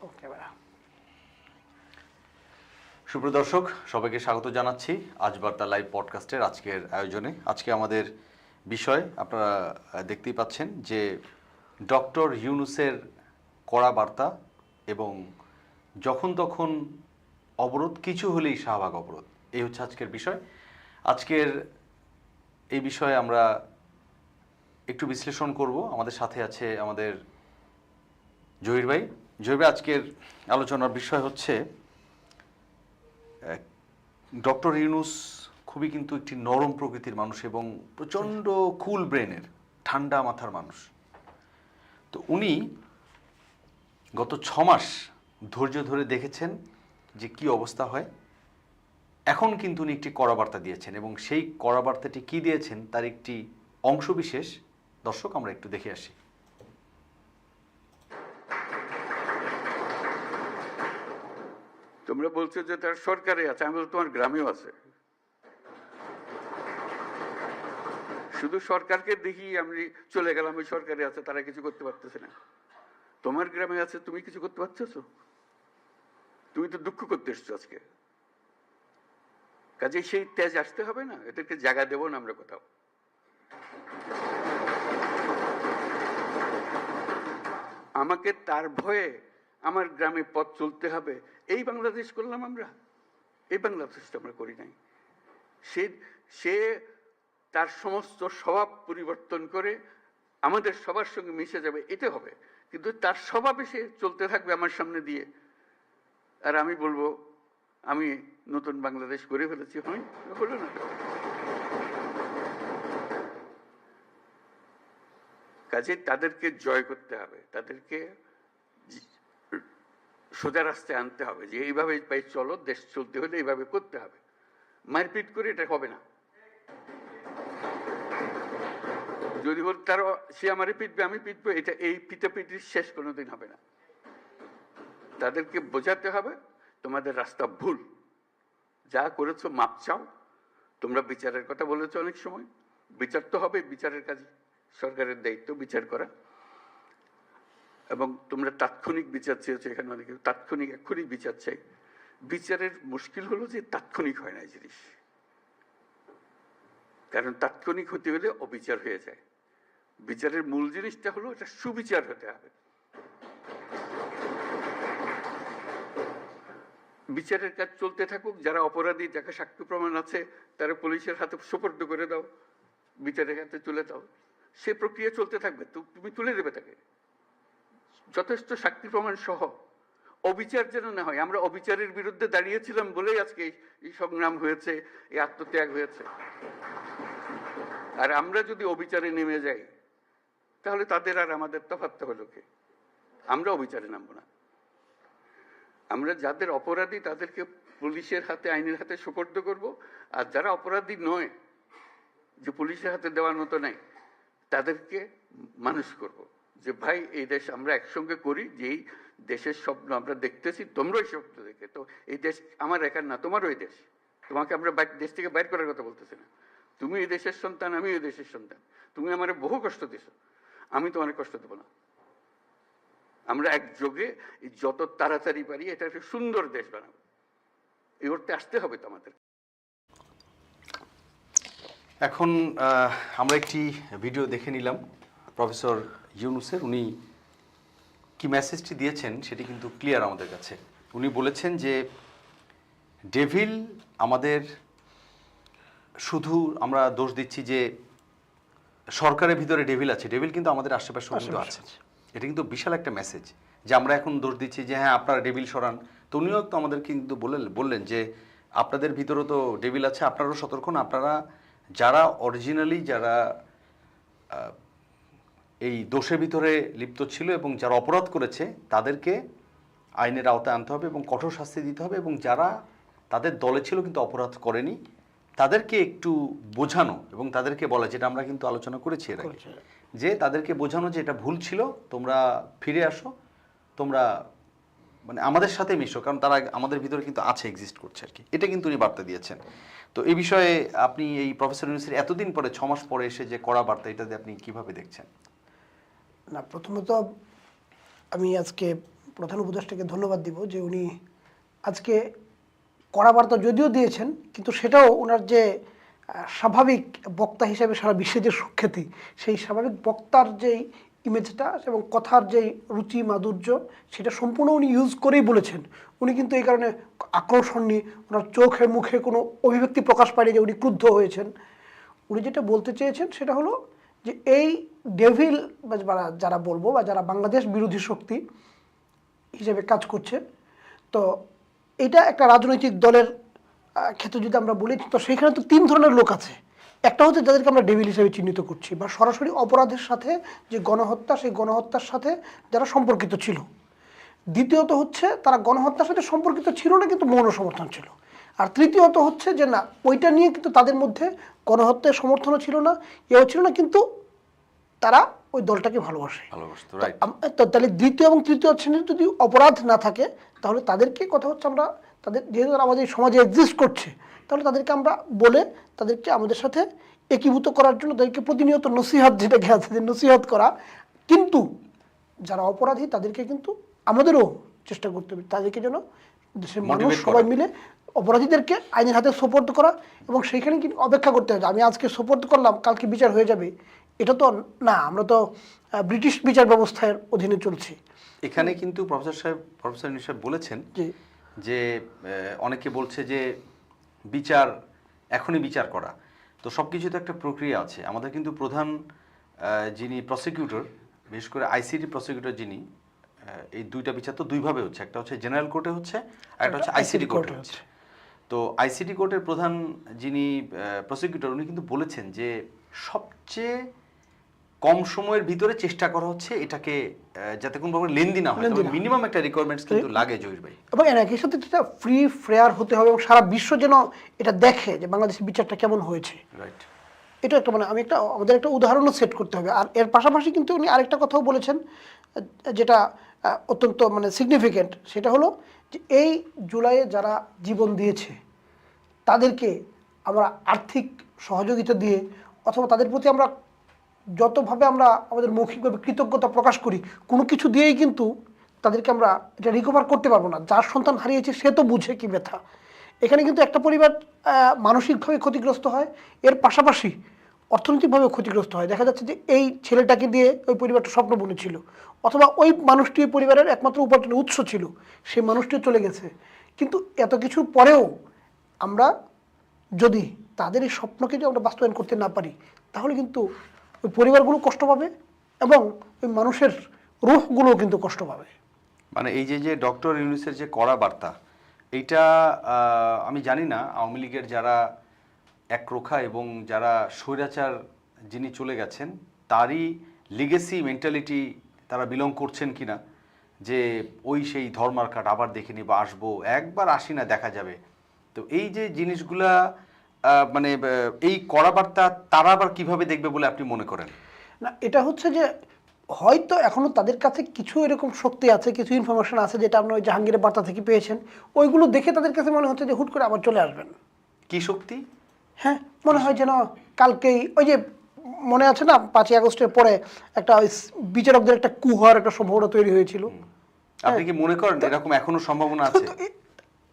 ওকে ভাইয়া সুপ্রিয় দর্শক, সবাইকে স্বাগত জানাচ্ছি আজ বার্তা লাইভ পডকাস্টের আজকের আয়োজনে। আজকে আমাদের বিষয়, আপনারা দেখতেই পাচ্ছেন যে ডক্টর ইউনুসের কড়া বার্তা এবং যখন তখন অবরোধ, কিছু হলেই শাহবাগ অবরোধ। এই হচ্ছে আজকের বিষয়। আজকের এই বিষয়ে আমরা একটু বিশ্লেষণ করব। আমাদের সাথে আছে আমাদের জহির ভাই। ভাই আজকের আলোচনার বিষয় হচ্ছে ডক্টর ইউনুস খুবই কিন্তু একটি নরম প্রকৃতির মানুষ এবং প্রচণ্ড কুল ব্রেনের, ঠান্ডা মাথার মানুষ। তো উনি গত ছ মাস ধৈর্য ধরে দেখেছেন যে কি অবস্থা হয়। এখন কিন্তু উনি একটি কড়া বার্তা দিয়েছেন এবং সেই কড়া বার্তাটি কি দিয়েছেন তার একটি অংশবিশেষ। দর্শক, আমরা একটু দেখে আসি। তোমরা বলছো যে তার সরকারে আছে, আমি বলছি তোমার গ্রামেও আছে। শুধু সরকারকে দেখি আমি চলে গেলাম, ওই সরকারে আছে, তারা কিছু করতে পারতেছে না। তোমার গ্রামে আছে, তুমি কিছু করতে পারতেছো? তুমি তো দুঃখ করতে এসছো আজকে। কাজে সেই তেজ আসতে হবে না, এদেরকে জায়গা দেবো না আমরা কোথাও। আমাকে তার ভয়ে আমার গ্রামে পথ চলতে হবে। এই বাংলাদেশ করলাম আমরা। এই বাংলাদেশটা আমরা করি নাই। সে সে তার সমস্ত স্বভাব পরিবর্তন করে আমাদের সবার সঙ্গে মিশে যাবে এটা হবে। কিন্তু তার স্বভাবে সে চলতে থাকবে আমার সামনে দিয়ে। আর আমি বলব, আমি নতুন বাংলাদেশ করে ফেলেছি, হয়? হলো না? কাজে তাদেরকে জয় করতে হবে। তাদেরকে সোজা রাস্তায় আনতে হবে যে এইভাবে পাই চলো, দেশ চলতে হলে এইভাবে করতে হবে। মারপিট করে এটা হবে না। যদি বল তার সে আমারে পিটবে, আমি পিটবো, এটা এই পিটাপিটির শেষ কোনোদিন হবে না। তাদেরকে বোঝাতে হবে, তোমাদের রাস্তা ভুল। যা করেছ মাপ চাও। তোমরা বিচারের কথা বলেছ অনেক সময়। বিচার তো হবে, বিচারের কাজ সরকারের দায়িত্ব বিচার করা। এবং তোমরা তাৎক্ষণিক বিচার চেয়েছো এখানে অনেকে, তাৎক্ষণিক এক্ষুনি বিচার চাই। বিচারের মুশকিল হলো যে তাৎক্ষণিক হয় না জিনিস। কারণ তাৎক্ষণিক হতে হলে অবিচার হয়ে যায়। বিচারের মূল জিনিসটা হলো এটা সুবিচার হতে হবে। বিচারের কাজ চলতে থাকুক, যারা অপরাধী, যাকে সাক্ষ্য প্রমাণ আছে, তারা পুলিশের হাতে সুপর্দ করে দাও, বিচারের হাতে তুলে দাও। সে প্রক্রিয়া চলতে থাকবে তুমি তুলে দেবে তাকে। যথেষ্ট সাক্ষী প্রমাণ সহ অবিচার যেন না হয়। আমরা অবিচারের বিরুদ্ধে দাঁড়িয়েছিলাম বলেই আজকে এই- সংগ্রাম হয়েছে, এই আত্মত্যাগ হয়েছে। আর আমরা যদি অবিচারে নেমে যাই, তাহলে তাদের আর আমাদের তফাৎ হলো কি? আমরা অবিচারে নামবো না। আমরা যাদের অপরাধী, তাদেরকে পুলিশের হাতে, আইনের হাতে সুপর্দ করব। আর যারা অপরাধী নয়, যে পুলিশের হাতে দেওয়ার মতো নাই, তাদেরকে মানুষ করব। যে ভাই, এই দেশ আমরা একসঙ্গে করি, যেই দেশের স্বপ্ন আমরা দেখতেছি, তোমরাও এই স্বপ্ন দেখে। তো এই দেশ আমার একার না, তোমারও এই দেশ। তোমাকে আমরা দেশ থেকে বাইর করার কথা বলতেছি না। তুমি এই দেশের সন্তান, আমি এই দেশের সন্তান। তুমি আমার বহু কষ্ট দিছো। আমি তোমার কষ্ট দেবো না। আমরা একযোগে যত তাড়াতাড়ি পারি, এটা একটা সুন্দর দেশ বানাবো। এই অর্থে আসতে হবে তো আমাদের এখন আমরা একটি ভিডিও দেখে নিলাম। প্রফেসর ইউনুসের উনি কি মেসেজটি দিয়েছেন সেটি কিন্তু ক্লিয়ার আমাদের কাছে। উনি বলেছেন যে ডেভিল আমাদের শুধু আমরা দোষ দিচ্ছি যে সরকারের ভিতরে ডেভিল আছে। ডেভিল কিন্তু আমাদের আশেপাশে কিন্তু আছে। এটা কিন্তু বিশাল একটা মেসেজ যে আমরা এখন দোষ দিচ্ছি যে হ্যাঁ আপনারা ডেভিল সরান। তো উনিও তো আমাদের কিন্তু বললেন বললেন যে আপনাদের ভিতরেও তো ডেভিল আছে আপনারাও সতর্ক না আপনারা যারা অরিজিনালি যারা এই দোষের ভিতরে লিপ্ত ছিল এবং যারা অপরাধ করেছে তাদেরকে আইনের আওতায় আনতে হবে এবং কঠোর শাস্তি দিতে হবে এবং যারা তাদের দলে ছিল কিন্তু অপরাধ করেনি তাদেরকে একটু বোঝানো এবং তাদেরকে বলা যেটা আমরা কিন্তু আলোচনা করেছি এর আগে। যে তাদেরকে বোঝানো যে এটা ভুল ছিল তোমরা ফিরে আসো তোমরা মানে আমাদের সাথে মিশো কারণ তারা আমাদের ভিতরে কিন্তু আছে এক্সিস্ট করছে আর কি। এটা কিন্তু উনি বার্তা দিয়েছেন। তো এই বিষয়ে আপনি এই প্রফেসর ইউনিভার্সিটি এতদিন পরে ছ মাস পরে এসে যে কড়া বার্তা এটাতে আপনি কীভাবে দেখছেন? না, প্রথমত আমি আজকে প্রধান উপদেষ্টাকে ধন্যবাদ দিব যে উনি আজকে কড়া বার্তা যদিও দিয়েছেন, কিন্তু সেটাও ওনার যে স্বাভাবিক বক্তা হিসেবে সারা বিশ্বে যে সুখ্যাতি, সেই স্বাভাবিক বক্তার যেই ইমেজটা এবং কথার যেই রুচি, মাধুর্য, সেটা সম্পূর্ণ উনি ইউজ করেই বলেছেন। উনি কিন্তু এই কারণে আকর্ষণ হননি ওনার চোখে, মুখে কোনো অভিব্যক্তি প্রকাশ পায়নি যে উনি ক্রুদ্ধ হয়েছেন। উনি যেটা বলতে চেয়েছেন সেটা হলো যে এই ডেভিল যারা- যারা বলব বা যারা বাংলাদেশ বিরোধী শক্তি হিসেবে কাজ করছে, তো এটা একটা রাজনৈতিক দলের ক্ষেত্রে যদি আমরা বলি, তো সেখানে তো তিন ধরনের লোক আছে। একটা হচ্ছে যাদেরকে আমরা ডেভিল হিসেবে চিহ্নিত করছি বা সরাসরি অপরাধের সাথে যে গণহত্যা, সেই গণহত্যার সাথে যারা সম্পর্কিত ছিল। দ্বিতীয়ত হচ্ছে তারা গণহত্যার সাথে সম্পর্কিত ছিল না, কিন্তু মৌন সমর্থন ছিল। আর তৃতীয়ত হচ্ছে যে না ওইটা নিয়ে কিন্তু তাদের মধ্যে গণহত্যার সমর্থনও ছিল না এও ছিল না কিন্তু তারা ওই দলটাকে ভালোবাসে। তো তাহলে দ্বিতীয় এবং তৃতীয় শ্রেণির যদি অপরাধ না থাকে তাহলে তাদেরকে কথা হচ্ছে আমরা তাদের যেহেতু তারা আমাদের সমাজে এক্সিস্ট করছে তাহলে তাদেরকে আমরা বলে তাদেরকে আমাদের সাথে একীভূত করার জন্য তাদেরকে প্রতিনিয়ত নসিহত যেটাকে আছে যে নসিহত করা। কিন্তু যারা অপরাধী তাদেরকে কিন্তু আমাদেরও চেষ্টা করতে হবে তাদেরকে যেন দেশের মানুষ সবাই মিলে অপরাধীদেরকে আইনের হাতে সোপর্দ করা এবং সেইখানে কিন্তু অপেক্ষা করতে হবে আমি আজকে সোপর্দ করলাম কালকে বিচার হয়ে যাবে এটা তো না আমরা তো ব্রিটিশ বিচার ব্যবস্থার অধীনে চলছি। এখানে কিন্তু প্রফেসর সাহেব প্রফেসর সাহেব বলেছেন যে অনেকে বলছে যে বিচার এখনই বিচার করা। তো সব কিছু তো একটা প্রক্রিয়া আছে। আমাদের কিন্তু প্রধান যিনি প্রসিকিউটর বিশেষ করে আইসিটি প্রসিকিউটর যিনি এই দুইটা বিচার তো দুইভাবে হচ্ছে। একটা হচ্ছে জেনারেল কোর্টে হচ্ছে আর একটা হচ্ছে আইসিডি কোর্টে হচ্ছে। তো আইসিডি কোর্টের প্রধান যিনি প্রসিকিউটর উনি কিন্তু বলেছেন যে সবচেয়ে কম সময়ের ভিতরে চেষ্টা করা হচ্ছে এটাকে যাতে কোনোভাবে লেনদি না হয়। লেনদি না হয়। মিনিমাম একটা রিকোয়ারমেন্টস কিন্তু লাগে জহির ভাই। এবং এর একই সাথে এটা ফ্রি ফেয়ার হতে হবে এবং সারা বিশ্ব যেন এটা দেখে যে বাংলাদেশের বিচারটা কেমন হয়েছে। রাইট এটা একটা মানে আমি একটা আমাদের একটা উদাহরণও সেট করতে হবে। আর এর পাশাপাশি কিন্তু উনি আরেকটা কথাও বলেছেন যেটা অত্যন্ত মানে সিগনিফিকেন্ট সেটা হলো যে এই জুলাইয়ে যারা জীবন দিয়েছে, তাদেরকে আমরা আর্থিক সহযোগিতা দিয়ে অথবা তাদের প্রতি আমরা যতভাবে আমরা আমাদের মৌখিকভাবে কৃতজ্ঞতা প্রকাশ করি, কোনো কিছু দিয়েই কিন্তু তাদেরকে আমরা এটা রিকভার করতে পারব না। যার সন্তান হারিয়েছে, সে তো বুঝে কি ব্যথা এখানে কিন্তু একটা পরিবার মানসিকভাবে ক্ষতিগ্রস্ত হয়। এর পাশাপাশি অর্থনৈতিকভাবে ক্ষতিগ্রস্ত হয়। দেখা যাচ্ছে যে এই ছেলেটাকে দিয়ে ওই পরিবারটা স্বপ্ন বুনেছিল অথবা ওই মানুষটি পরিবারের একমাত্র উপার্জনের উৎস ছিল। সেই মানুষটিও চলে গেছে। কিন্তু এত কিছুর পরেও আমরা যদি তাদের এই স্বপ্নকে যদি আমরা বাস্তবায়ন করতে না পারি, তাহলে কিন্তু ওই পরিবারগুলো কষ্ট পাবে এবং ওই মানুষের রুহগুলোও কিন্তু কষ্ট পাবে। মানে এই যে যে ডক্টর ইউনুসের যে কড়া বার্তা, এইটা আমি জানি না, আওয়ামী লীগের যারা একরোখা এবং যারা স্বৈরাচার যিনি চলে গেছেন তারই লিগেসি মেন্টালিটি তারা বিলং করছেন কি না যে ওই সেই ধর্মার কাট আবার দেখে নি বা আসব একবার আসি না দেখা যাবে। তো এই যে জিনিসগুলা মানে এই কড়া বার্তা তারা আবার কীভাবে দেখবে বলে আপনি মনে করেন? না এটা হচ্ছে যে হয়তো এখনও তাদের কাছে কিছু এরকম শক্তি আছে কিছু ইনফরমেশন আছে যেটা আপনার ওই জাহাঙ্গীরের বার্তা থেকে পেয়েছেন। ওইগুলো দেখে তাদের কাছে মনে হচ্ছে যে হুট করে আবার চলে আসবেন। কি শক্তি? হ্যাঁ মনে হয় যেন কালকেই ওই যে মনে আছে না পাঁচই আগস্টের পরে একটা ওই বিচারকদের একটা কুহার একটা সম্ভাবনা তৈরি হয়েছিল। আপনি কি মনে করেন এরকম এখনও সম্ভাবনা আছে?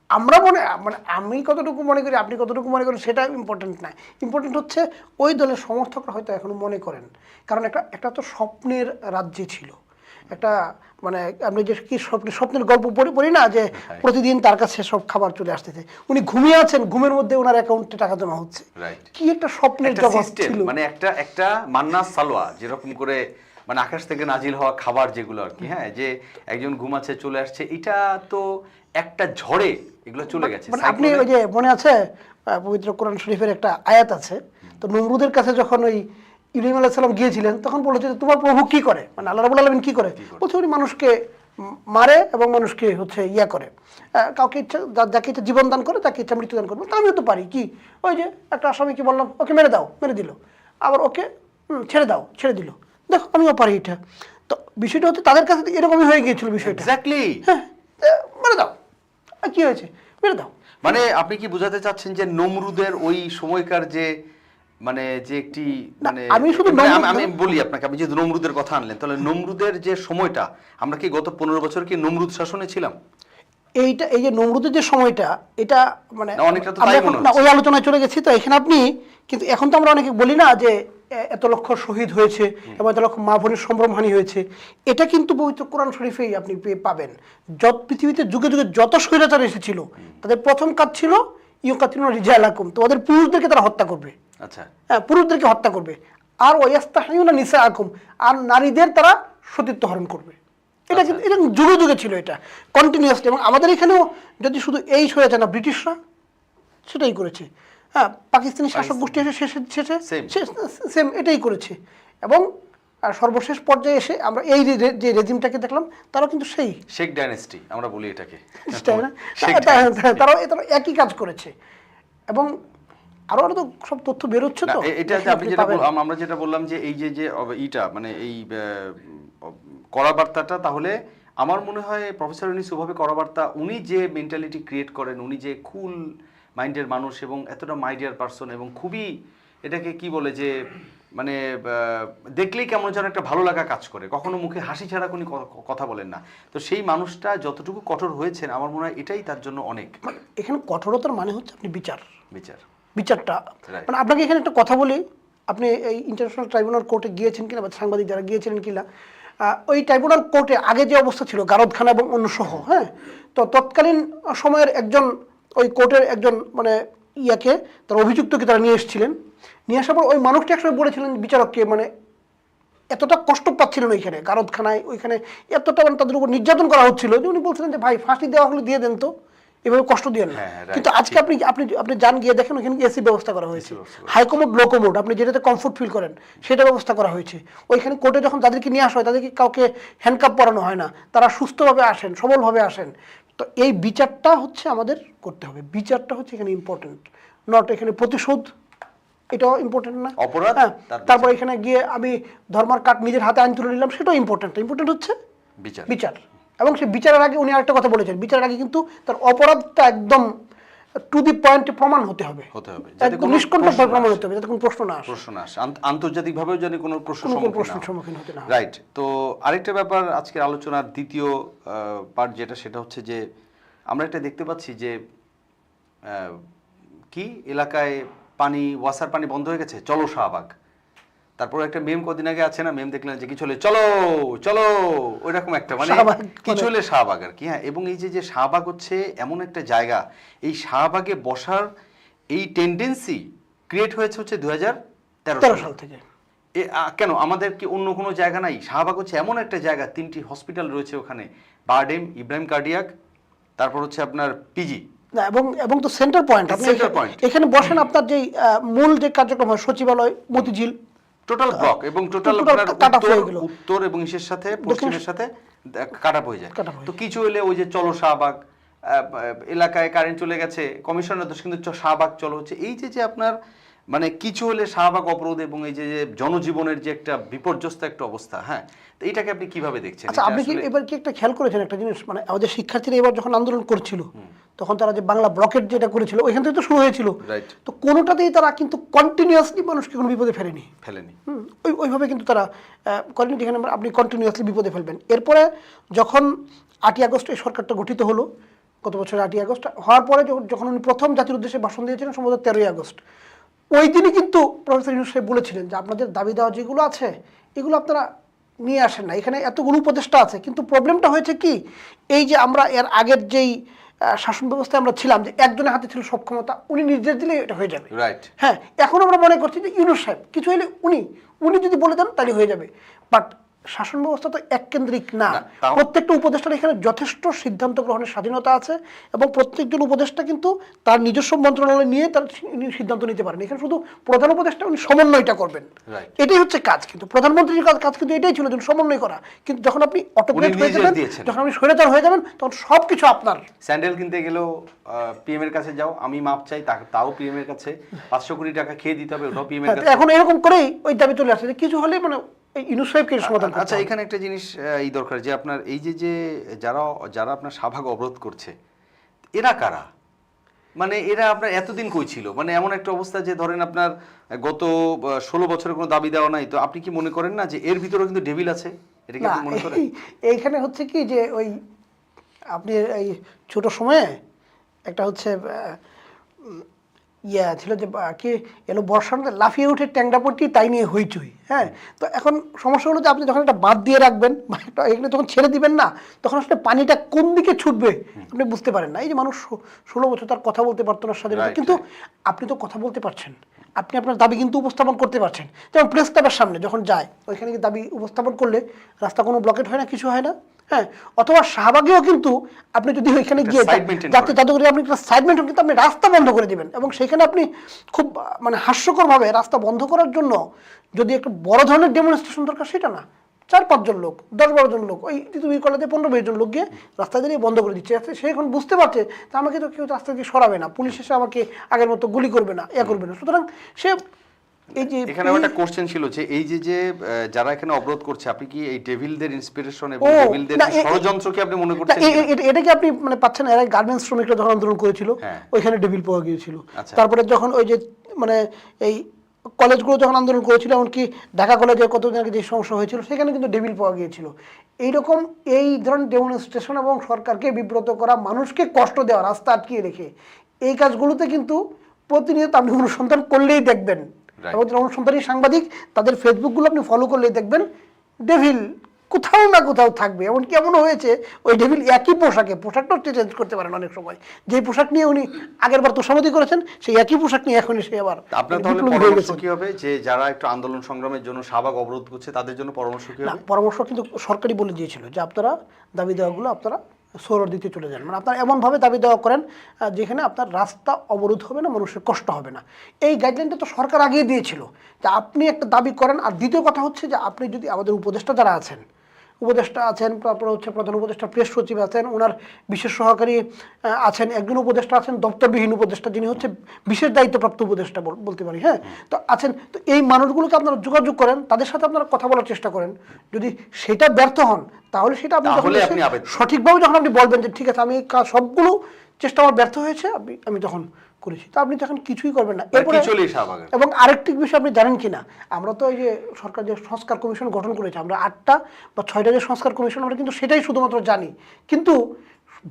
আমরা মনে মানে আমি কতটুকু মনে করি আপনি কতটুকু মনে করেন সেটা ইম্পর্টেন্ট না ইম্পর্টেন্ট হচ্ছে ওই দলের সমর্থকরা হয়তো এখনও মনে করেন। কারণ একটা একটা তো স্বপ্নের রাজ্যে ছিল। একটা মানে আপনি যে কি স্বপ্ন স্বপ্নের গল্প পড়ি পড়ি না যে প্রতিদিন তার কাছে সব খাবার চলে আসতেছে। উনি ঘুমিয়ে আছেন ঘুমের মধ্যে ওনার অ্যাকাউন্টে টাকা জমা হচ্ছে। কি একটা স্বপ্নের জগৎ ছিল। মানে একটা একটা মান্না সালোয়া যেরকম করে মানে আকাশ থেকে নাজিল হওয়া খাবার যেগুলো আর কি হ্যাঁ যে একজন ঘুমাচ্ছে চলে আসছে এটা তো একটা ঝড়ে এগুলো চলে গেছে। মানে আপনি ওই যে মনে আছে পবিত্র কোরআন শরীফের একটা আয়াত আছে? তো নমরুদের কাছে যখন ওই ইব্রাহিম আলাহ সাল্লাম গিয়েছিলেন তখন বলেছে যে তোমার প্রভু কি করে? মানে আল্লাহ রাবুল আলমিন কি করে? বলছে উনি মানুষকে মারে এবং মানুষকে হচ্ছে ইয়া করে। কাউকে ইচ্ছা যাকে ইচ্ছা জীবন দান করে তাকে ইচ্ছা মৃত্যুদান করবে তা আমিও তো পারি। কি? ওই যে একটা আসামিকে বললাম ওকে মেরে দাও। মেরে দিল। আবার ওকে ছেড়ে দাও ছেড়ে দিল। দেখো আমিও পারি এটা। তো বিষয়টা হচ্ছে তাদের কাছে এরকমই হয়ে গিয়েছিল বিষয়টা। এক্স্যাক্টলি হ্যাঁ মেরে দাও। কি হয়েছে? মেরে দাও। মানে আপনি কি বোঝাতে চাচ্ছেন যে নমরুদের ওই সময়কার যে মানে যে একটি মানে আমি শুধু মানে আমি- বলি আপনাকে আমি যেহেতু নমরুদের কথা আনলেন তাহলে নমরুদের যে সময়টা আমরা কি গত পনেরো বছর কি নমরুদ শাসনে ছিলাম? এইটা এই যে নমরুদের যে সময়টা এটা মানে অনেকটা তো তাই মনে ওই আলোচনায় চলে গেছি তো এখানে আপনি কিন্তু এখন তো আমরা অনেকে বলি না যে এত লক্ষ শহীদ হয়েছে এবং এত লক্ষ মা বোনের সম্ভ্রমহানি হয়েছে। এটা কিন্তু পবিত্র কোরআন শরীফেই আপনি পাবেন। যত পৃথিবীতে যুগে যুগে যত স্বৈরাচার এসেছিল তাদের প্রথম কাজ ছিল ইউকাতিন রিজালাকুম তোমাদের পুরুষদেরকে তারা হত্যা করবে। আচ্ছা। হ্যাঁ পুরুষদেরকে হত্যা করবে। আর ওয়াস্তাহিউনা নিসা আকুম আর নারীদের তারা সতীত্ব হরণ করবে। এটা কিন্তু এটা যুগে যুগে ছিল এটা কন্টিনিউয়াসলি এবং আমাদের এখানেও যদি শুধু এই হয়েছে না ব্রিটিশরা সেটাই করেছে। হ্যাঁ পাকিস্তানি শাসক গোষ্ঠী এসে শেষে শেষে. সেম এটাই করেছে। এবং আর সর্বশেষ পর্যায়ে এসে আমরা এই যে রেজিমটাকে দেখলাম তারাও কিন্তু সেই। শেখ ডাইনেস্টি আমরা বলি এটাকে। তাই না? শেখ তা- তা- dynasty। তারাও তারা একই কাজ করেছে। এবং আরও আরও তো সব তথ্য বেরোচ্ছে তো। এটা আপনি যেটা পাবেন। বল- আম- আমরা যেটা বললাম যে এই যে যে ইটা মানে এই কড়া বার্তাটা তাহলে আমার মনে হয় প্রফেসর ইউনিস ওভাবে কড়া বার্তা উনি যে মেন্টালিটি ক্রিয়েট করেন উনি যে কুল মাইন্ডের মানুষ এবং এতটা মাইডিয়ার পারসন এবং খুবই এটাকে কি বলে যে মানে দেখলেই কেমন যেন একটা ভালো লাগা কাজ করে। কখনো মুখে হাসি ছাড়া কোনো কথা বলেন না। তো সেই মানুষটা যতটুকু কঠোর হয়েছেন আমার মনে হয় এটাই তার জন্য অনেক। মানে এখানে কঠোরতার মানে হচ্ছে আপনি বিচার। বিচার। বিচারটা। মানে আপনাকে এখানে একটা কথা বলি আপনি এই ইন্টারন্যাশনাল ট্রাইব্যুনাল কোর্টে গিয়েছেন কিনা বা সাংবাদিক যারা গিয়েছিলেন কিনা ওই ট্রাইব্যুনাল কোর্টে আগে যে অবস্থা ছিল গারদখানা এবং অন্য সহ হ্যাঁ? তো তৎকালীন সময়ের একজন ওই কোর্টের একজন মানে ইয়াকে তার অভিযুক্তকে তারা নিয়ে এসেছিলেন। নিয়ে আসার পর ওই মানুষটি একসময় বলেছিলেন বিচারককে মানে এতটা কষ্ট পাচ্ছিলেন ওইখানে গারদখানায় ওইখানে এতটা মানে তাদের উপর নির্যাতন করা হচ্ছিল যে উনি বলছিলেন যে ভাই ফাঁসি দেওয়া হলে দিয়ে দেন তো। এভাবে কষ্ট দিয়ে না। হ্যাঁ, হ্যাঁ, কিন্তু আজকে আপনি আপনি আপনি যান গিয়ে দেখেন ওখানে এসি ব্যবস্থা করা হয়েছে। হাইকমোড লোকোমোড আপনি যেটাতে কমফোর্ট ফিল করেন সেটা ব্যবস্থা করা হয়েছে। ওইখানে কোর্টে যখন তাদেরকে নিয়ে আসা হয় তাদেরকে কাউকে হ্যান্ডকাপ পরানো হয় না। তারা সুস্থভাবে আসেন সবলভাবে আসেন। তো এই বিচারটা হচ্ছে আমাদের করতে হবে। বিচারটা হচ্ছে এখানে ইম্পর্টেন্ট নট এখানে প্রতিশোধ। এটাও ইম্পর্টেন্ট না। অপরাধ, হ্যাঁ তারপর এখানে গিয়ে আমি ধর্মার কাঠ নিজের হাতে আইন তুলে নিলাম সেটাও ইম্পর্টেন্ট ইম্পর্টেন্ট হচ্ছে বিচার। বিচার। এবং সে বিচারের আগে উনি আরেকটা কথা বলেছেন। বিচারের আগে কিন্তু তার অপরাধটা একদম টু দি পয়েন্টে প্রমাণ হতে হবে। হতে হবে, যাতে কোনো নিষ্কণ্ঠ প্রমাণ হতে হবে যাতে কোনো প্রশ্ন না আসে। প্রশ্ন না আসে। আন্ত- আন্তর্জাতিকভাবেও যেন কোনো প্রশ্ন কোনো সম্মুখীন হতে না রাইট তো আরেকটা ব্যাপার আজকের আলোচনার দ্বিতীয় পার্ট যেটা সেটা হচ্ছে যে আমরা একটা দেখতে পাচ্ছি যে কি এলাকায় পানি ওয়াসার পানি বন্ধ হয়ে গেছে? চলো শাহবাগ। তারপর একটা মেম কদিন আগে আছে না মেম দেখলেন যে কিছু হলে চলো চলো ওইরকম একটা মানে কিছু হলে শাহবাগ আর কি? হ্যাঁ এবং এই যে যে শাহবাগ হচ্ছে এমন একটা জায়গা এই শাহবাগে বসার এই টেন্ডেন্সি ক্রিয়েট হয়েছে হচ্ছে দু হাজার তেরো সাল। থেকে। এ, কেন? আমাদের কি অন্য কোনো জায়গা নাই? শাহবাগ হচ্ছে এমন একটা জায়গা তিনটি হসপিটাল রয়েছে ওখানে বারডেম ইব্রাহিম কার্ডিয়াক তারপর হচ্ছে আপনার পিজি। না এবং এবং তো সেন্টার পয়েন্ট আপনি এখানে বসেন আপনার যে মূল যে কার্যক্রম হয় সচিবালয় মতিঝিল টোটাল ব্লক এবং টোটাল উত্তর এবং ইসের সাথে পশ্চিমের সাথে কাটা হয়ে যায়। তো কিছু হলে ওই যে চলো শাহবাগ আহ, এলাকায় কারেন্ট চলে গেছে কমিশনের দোষ কিন্তু শাহবাগ চলো হচ্ছে। এই যে যে আপনার মানে কিছু হলে শাহবাগ অবরোধ এবং এই যে জনজীবনের যে একটা বিপর্যস্ত একটা অবস্থা হ্যাঁ? তো এইটাকে আপনি কীভাবে দেখছেন? আচ্ছা আপনি কি এবার কি একটা খেয়াল করেছেন একটা জিনিস? মানে আমাদের শিক্ষার্থীরা এবার যখন আন্দোলন করছিল তখন তারা যে বাংলা ব্লকেট যেটা করেছিল ওইখান থেকে তো শুরু হয়েছিল। তো কোনোটাতেই তারা কিন্তু কন্টিনিউয়াসলি মানুষকে কোনো বিপদে ফেলেনি। ফেলেনি। হুম, ওই ওইভাবে কিন্তু তারা করেনি যেখানে আপনি কন্টিনিউয়াসলি বিপদে ফেলবেন। এরপরে যখন আটই আগস্ট এই সরকারটা গঠিত হলো গত বছর আটই আগস্ট হওয়ার পরে যখন- যখন উনি প্রথম জাতির উদ্দেশ্যে ভাষণ দিয়েছিলেন সম্ভবত তেরোই আগস্ট। ওই দিনই কিন্তু প্রফেসর ইউনুস সাহেব বলেছিলেন যে আপনাদের দাবি দেওয়া যেগুলো আছে এগুলো আপনারা নিয়ে আসেন না। এখানে এতগুলো উপদেষ্টা আছে কিন্তু প্রবলেমটা হয়েছে কি? এই যে আমরা এর আগের যেই শাসন ব্যবস্থায় আমরা ছিলাম যে একজনের হাতে ছিল সব ক্ষমতা উনি নির্দেশ দিলে এটা হয়ে যাবে। রাইট হ্যাঁ এখন আমরা মনে করছি যে ইউনুস সাহেব কিছু হলে উনি উনি যদি বলে দেন তাহলে হয়ে যাবে। বাট শাসন ব্যবস্থা তো এককেন্দ্রিক না। প্রত্যেকটা উপদেষ্টার এখানে যথেষ্ট সিদ্ধান্ত গ্রহণের স্বাধীনতা আছে এবং প্রত্যেকজন উপদেষ্টা কিন্তু তার নিজস্ব মন্ত্রণালয় নিয়ে তার সিদ্ধান্ত নিতে পারেন। এখানে শুধু প্রধান উপদেষ্টা উনি সমন্বয়টা করবেন। এটাই হচ্ছে কাজ কিন্তু। প্রধানমন্ত্রীর কাজ কিন্তু এটাই ছিল যে সমন্বয় করা। কিন্তু যখন আপনি অটোক্রেট হয়ে যাবেন যখন আপনি স্বৈরাচার হয়ে যাবেন তখন সব কিছু আপনার। স্যান্ডেল কিনতে গেলেও পিএম এর কাছে যাও আমি মাপ চাই তাও পিএম এর কাছে। পাঁচশো কোটি টাকা খেয়ে দিতে হবে ওটাও পিএম এর কাছে। এখন এরকম করেই ওই দাবি চলে আসছে যে কিছু হলে মানে এই ইউনুস সাহেবকে এর সমাধান আচ্ছা এখানে একটা জিনিস এই দরকার যে আপনার এই যে যে যারা যারা আপনার শাহবাগ অবরোধ করছে এরা কারা? মানে এরা আপনার এতদিন কই ছিল? মানে এমন একটা অবস্থা যে ধরেন আপনার গত ষোলো বছরের কোনো দাবি দেওয়া নাই তো আপনি কি মনে করেন না যে এর ভিতরে কিন্তু ডেভিল আছে? এটা কি মনে করেন? এইখানে হচ্ছে কি যে ওই আপনি এই ছোট সময়ে একটা হচ্ছে ইয়া ছিল যে কি এলো বর্ষার মধ্যে লাফিয়ে উঠে ট্যাংরা পট্টি তাই নিয়ে হইচই হ্যাঁ? তো এখন সমস্যা হলো যে আপনি যখন একটা বাদ দিয়ে রাখবেন বা একটা এখানে যখন ছেড়ে দিবেন না তখন আসলে পানিটা কোন দিকে ছুটবে আপনি বুঝতে পারেন না। এই যে মানুষ ষোলো বছর তার কথা বলতে পারতো না স্বাধীনতা কিন্তু আপনি তো কথা বলতে পারছেন। আপনি আপনার দাবি কিন্তু উপস্থাপন করতে পারছেন। যেমন প্রেস ক্লাবের সামনে যখন যায় ওইখানে দাবি উপস্থাপন করলে রাস্তা কোনো ব্লকেট হয় না কিছু হয় না? হ্যাঁ অথবা শাহবাগেও কিন্তু আপনি যদি ওইখানে গিয়ে যাতে করেন। জাদুঘরে আপনি একটা সাইড মেনটেন কিন্তু আপনি রাস্তা বন্ধ করে দিবেন। এবং সেখানে আপনি খুব মানে হাস্যকরভাবে রাস্তা বন্ধ করার জন্য যদি একটা বড় ধরনের ডেমনস্ট্রেশন দরকার সেটা না। চার পাঁচজন লোক দশ বারো জন লোক ওই তিতুমির কলেজে পনেরো বিশ জন লোক গিয়ে রাস্তা দিয়ে বন্ধ করে দিচ্ছে। সে এখন বুঝতে পারছে যে আমাকে তো কেউ রাস্তা দিয়ে সরাবে না পুলিশ এসে আমাকে আগের মতো গুলি করবে না ইয়া করবে না। সুতরাং সে এই যে এখানে একটা কোশ্চেন ছিল যে এই যে যে যারা এখানে অবরোধ করছে আপনি কি এই ডেভিলদের ইন্সপিরেশন এবং ডেভিলদের ষড়যন্ত্র কি আপনি মনে করছেন এটা- কি আপনি মানে পাচ্ছেন এরা গার্মেন্টস শ্রমিকরা যখন আন্দোলন করেছিল হ্যাঁ। ওইখানে ডেবিল পাওয়া গিয়েছিল। আচ্ছা। তারপরে যখন ওই যে মানে এই কলেজগুলো যখন আন্দোলন করেছিল এমনকি ঢাকা কলেজে কতদিন আগে যে সমস্যা হয়েছিল সেখানে কিন্তু ডেভিল পাওয়া গিয়েছিল। এইরকম এই ধরনের ডেমনস্ট্রেশন এবং সরকারকে বিব্রত করা মানুষকে কষ্ট দেওয়া রাস্তা আটকিয়ে রেখে এই কাজগুলোতে কিন্তু প্রতিনিয়ত আপনি অনুসন্ধান করলেই দেখবেন। যারা অনুসন্ধানী সাংবাদিক তাদের ফেসবুকগুলো আপনি ফলো করলেই দেখবেন ডেভিল কোথাও না কোথাও থাকবে। এমন কি এমনও হয়েছে ওই ডেভিল একই পোশাকে পোশাকটাও চেঞ্জ করতে পারেন অনেক সময়। যে পোশাক নিয়ে উনি আগের বার তোষামতি করেছেন সেই একই পোশাক নিয়ে এখন সে আবার আপনার তাহলে পরামর্শ কি হবে? যে যারা একটু আন্দোলন সংগ্রামের জন্য শাহবাগ অবরোধ করছে তাদের জন্য পরামর্শ কি হবে? পরামর্শ কিন্তু সরকারি বলে দিয়েছিল যে আপনারা দাবি দেওয়াগুলো আপনারা সৌর দিতে চলে যান। মানে আপনার এমনভাবে দাবি দেওয়া করেন যেখানে আপনার রাস্তা অবরোধ হবে না, মানুষের কষ্ট হবে না। এই গাইডলাইনটা তো সরকার আগিয়ে দিয়েছিল যে আপনি একটা দাবি করেন, আর দ্বিতীয় কথা হচ্ছে যে আপনি যদি আমাদের উপদেষ্টা যারা আছেন উপদেষ্টা আছেন তারপরে হচ্ছে প্রধান উপদেষ্টা প্রেস সচিব আছেন ওনার বিশেষ সহকারী আছেন একজন উপদেষ্টা আছেন দপ্তরবিহীন উপদেষ্টা যিনি হচ্ছে বিশেষ দায়িত্বপ্রাপ্ত উপদেষ্টা বলতে পারি হ্যাঁ? তো আছেন তো এই মানুষগুলোকে আপনারা যোগাযোগ করেন তাদের সাথে আপনারা কথা বলার চেষ্টা করেন। যদি সেটা ব্যর্থ হন তাহলে সেটা আপনি সঠিকভাবে যখন আপনি বলবেন যে ঠিক আছে আমি সবগুলো চেষ্টা আমার ব্যর্থ হয়েছে আমি আমি তখন করেছি। তো আপনি তখন কিছুই করবেন না। এরপরে চলেই শাহবাগের এবং আরেকটি বিষয় আপনি জানেন কি না? আমরা তো এই যে সরকার যে সংস্কার কমিশন গঠন করেছে আমরা আটটা বা ছয়টা যে সংস্কার কমিশন আমরা কিন্তু সেটাই শুধুমাত্র জানি। কিন্তু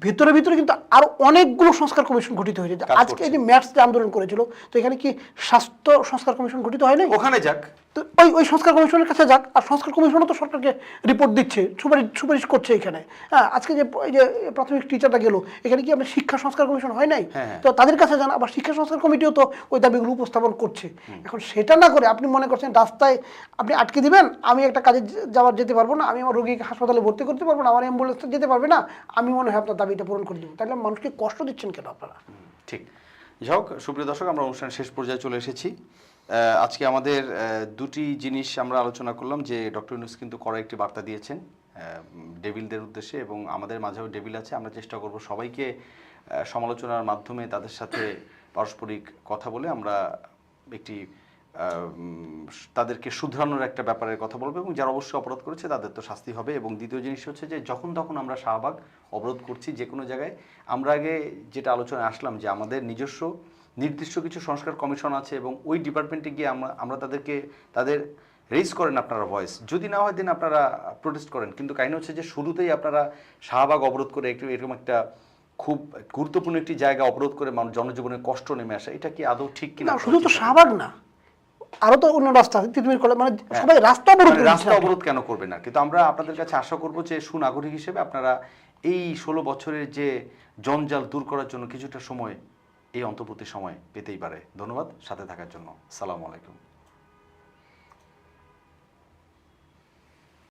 ভিতরে ভিতরে কিন্তু আরও অনেকগুলো সংস্কার কমিশন গঠিত হয়েছে। আজকে এই যে ম্যাথস যে আন্দোলন করেছিল তো এখানে কি স্বাস্থ্য সংস্কার কমিশন গঠিত হয়নি ওখানে যাক। তো ওই ওই সংস্কার কমিশনের কাছে যাক। আর সংস্কার কমিশনও তো সরকারকে রিপোর্ট দিচ্ছে সুপারিশ সুপারিশ করছে এখানে। হ্যাঁ আজকে যে এই যে প্রাথমিক টিচারটা গেল এখানে কি আপনার শিক্ষা সংস্কার কমিশন হয় নাই? হ্যাঁ, হ্যাঁ। তো তাদের কাছে যান আবার শিক্ষা সংস্কার কমিটিও তো ওই দাবিগুলো উপস্থাপন করছে। এখন সেটা না করে আপনি মনে করছেন রাস্তায় আপনি আটকে দিবেন আমি একটা কাজে যাওয়ার যেতে পারব না আমি আমার রোগীকে হাসপাতালে ভর্তি করতে পারব না আমার অ্যাম্বুলেন্সটা যেতে পারবে না আমি মনে হয় আপনার দাবিটা পূরণ করে দেবো। তাহলে মানুষকে কষ্ট দিচ্ছেন কেন আপনারা? ঠিক। যাই হোক সুপ্রিয় দর্শক আমরা অনুষ্ঠানের শেষ পর্যায়ে চলে এসেছি। আজকে আমাদের দুটি জিনিস আমরা আলোচনা করলাম যে ডক্টর ইউনুস কিন্তু কড়া একটি বার্তা দিয়েছেন ডেভিলদের উদ্দেশ্যে এবং আমাদের মাঝেও ডেভিল আছে। আমরা চেষ্টা করব সবাইকে সমালোচনার মাধ্যমে তাদের সাথে পারস্পরিক কথা বলে আমরা একটি তাদেরকে শুধরানোর একটা ব্যাপারের কথা বলব এবং যারা অবশ্যই অপরাধ করেছে তাদের তো শাস্তি হবে। এবং দ্বিতীয় জিনিস হচ্ছে যে যখন তখন আমরা শাহবাগ অবরোধ করছি যে কোনো জায়গায়। আমরা আগে যেটা আলোচনায় আসলাম যে আমাদের নিজস্ব নির্দিষ্ট কিছু সংস্কার কমিশন আছে এবং ওই ডিপার্টমেন্টে গিয়ে আমরা আমরা তাদেরকে তাদের রেজ করেন আপনারা ভয়েস যদি না হয় দিন আপনারা প্রোটেস্ট করেন। কিন্তু কাহিনী হচ্ছে যে শুরুতেই আপনারা শাহবাগ অবরোধ করে একটু এরকম একটা খুব গুরুত্বপূর্ণ একটি জায়গা অবরোধ করে মানুষ জনজীবনে কষ্ট নেমে আসা এটা কি আদৌ ঠিক কিনা না শুধু তো শাহবাগ না আরও তো অন্য রাস্তা আছে তিতুমির কলেজ মানে সবাই রাস্তা অবরোধ মানে রাস্তা অবরোধ কেন করবে না? কিন্তু আমরা আপনাদের কাছে আশা করব যে সুনাগরিক হিসেবে আপনারা এই ষোলো বছরের যে জঞ্জাল দূর করার জন্য কিছুটা সময় এই অন্তর্বর্তী সময় পেতেই পারে। ধন্যবাদ সাথে থাকার জন্য। সালাম আলাইকুম।